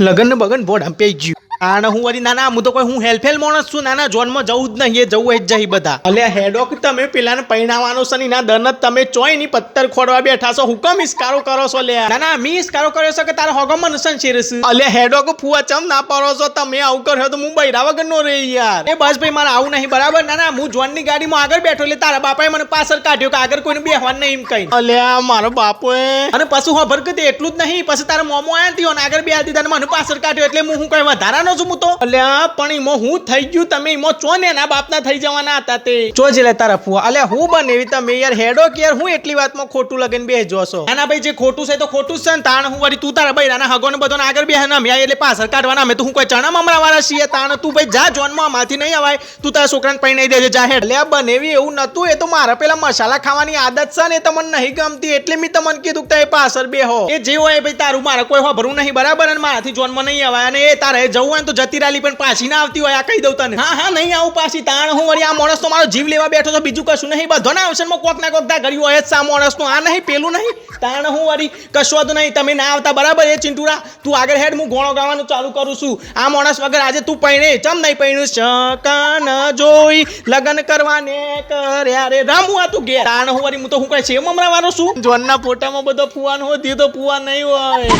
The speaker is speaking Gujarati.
લગન બગન બોર્ડ આમ પેઈ ગયું આને હું વળી નાના, હું તો કોઈ હું હેલ્ફેલ માણસ છું. નાના જોનમાં જવું જ નહીં, એ જવું જ જઈ બધા. અલે હેડોક તમે પેલાને પૈણાવાનો છે ના દન જ તમે ચોયની પથ્થર ખોડવા બેઠા છો. હુકમ ઇસ્કારો કરો છો લે નાના મી ઇસ્કારો કર્યો છે કે તારો હોગમ મનસન શેરસ અલે હેડોક ફુવા ચમ ના પાડો છો? તમે આવું કર્યો તો હું બૈરા વગર નો રે યાર. એ બસ ભાઈ, મારે આવું નહીં, બરાબર? ના ના, હું જોનની ગાડીમાં આગળ બેઠો એટલે તારા બાપાએ મને પાછળ કાઢ્યો કે આગળ કોઈને બેહવાન નહીં એમ કઈ. અલ્યા, મારો બાપો અને પછી હું ભર એટલું જ નહીં, પછી તારા મોમો આયા ને આગળ બે દીધા ને મને પાછળ કાઢ્યો એટલે હું કઈ વધારાનો છું હું અલ્યા, પણ ઈમો હું થઈ ગયું, તમે ઈમો ચો ને એના બાપના થઈ જવાના હતા તે? ચો લે તારા ફુવા. અલ્યા, હું બનેવી તમે યાર હેડો કેર હું એટલી વાતમાં ખોટું લગન બે જોશો ના ના ભાઈ, જે ખોટું છે તો ખોટું છે ને, તાણ હું વળી તું તારા ભાઈ નાના હગો ને બધો આગળ બે ના મેં એટલે પાછળ કાઢવાના, અમે તો હું કોઈ ચણા મમરા વાળા છીએ, તાણ તું ભાઈ, જા જોનમાં માથી નહીં અવાય. તું તારા છોકરાને પૈ નહીં દેજે, જા હેડ. લે બનેવી એવું નતું એ તો મારા પેલા મસાલા ખાવાની આદત છે ને, એ તમને નહીં ગમતી, એટલે મેં તમને કીધું કે પાછળ બે હો એ જે હોય ભાઈ તારું, મારે કોઈ હોભરું નહીં, બરાબર? અને મારાથી જોનમાં નહીં અવાય, અને એ તારે જવું હોય તો જતી રાલી પણ પાછી ના આવતી હોય આ કહી દઉં તને. હા હા નહીં આવું પાછી તાણ હું વળી આ માણસ તો મારો જીવ લેવા બેઠો તો બીજું કશું નહીં. બધો ના અવસરમાં કોક ના કોક દા કર્યું હોય જ સા માણસનું આ નહીં પેલું નહીં. તાણ હું વળી કશું હતું નહીં. તમે ના આવતા બરાબર એ ચિંટુરા તું આગળ હેડ હું ગોણો ગાવાનું ચાલુ કરું છું. આ માણસ વગર આજે તું પૈણે ચમ નહીં પૈણું? શકન જોઈ લગન કરવાને કર્યા રે. રામું આ તું ઘેર. તાણ હું વળી હું તો હું કઈ છે મમરાવાનો છું? જોનના ફોટામાં બધો ફુવાન હોય તે તો ફુવા નહીં હોય.